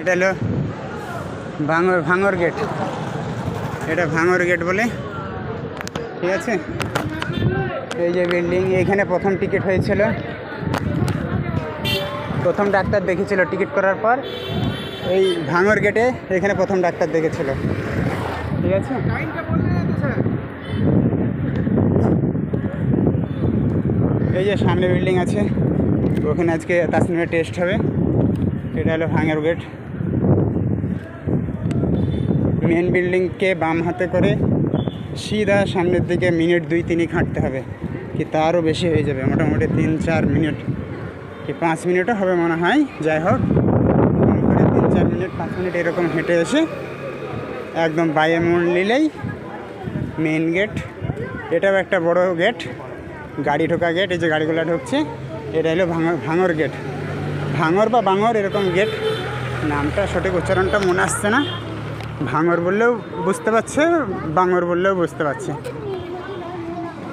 এটা হলো ভাঙর ভাঙর গেট এটা ভাঙর গেট বলে। ঠিক আছে? এই যে বিল্ডিং এখানে প্রথম টিকিট হয়েছিল। প্রথম ডাক্তার দেখেছিল টিকিট করার পর, এই ভাঙর গেটে এখানে প্রথম ডাক্তার দেখেছিল। ঠিক আছে? এই যে সামনে বিল্ডিং আছে, ওখানে আজকে তাসনিমের টেস্ট হবে। এটা হলো ভাঙর গেট মেন বিল্ডিংকে বাম হাতে করে সিধা সামনের দিকে মিনিট দুই তিনিক হাঁটতে হবে, কি তারও বেশি হয়ে যাবে। মোটামুটি তিন চার মিনিট, কি পাঁচ মিনিটও হবে মনে হয়, যাই হোক। তিন চার মিনিট, পাঁচ মিনিট এরকম হেঁটে এসে একদম বাইরে মোড় নিলেই মেন গেট এটাও একটা বড় গেট গাড়ি ঢোকা গেট এই যে গাড়িগুলো ঢুকছে, এটা হলো ভাঙর ভাঙর গেট ভাঙর বা বাঙর এরকম গেট নামটা সঠিক উচ্চারণটা মনে আসছে না। ভাঙর বললেও বুঝতে পারছে বাঙর বললেও বুঝতে পারছে।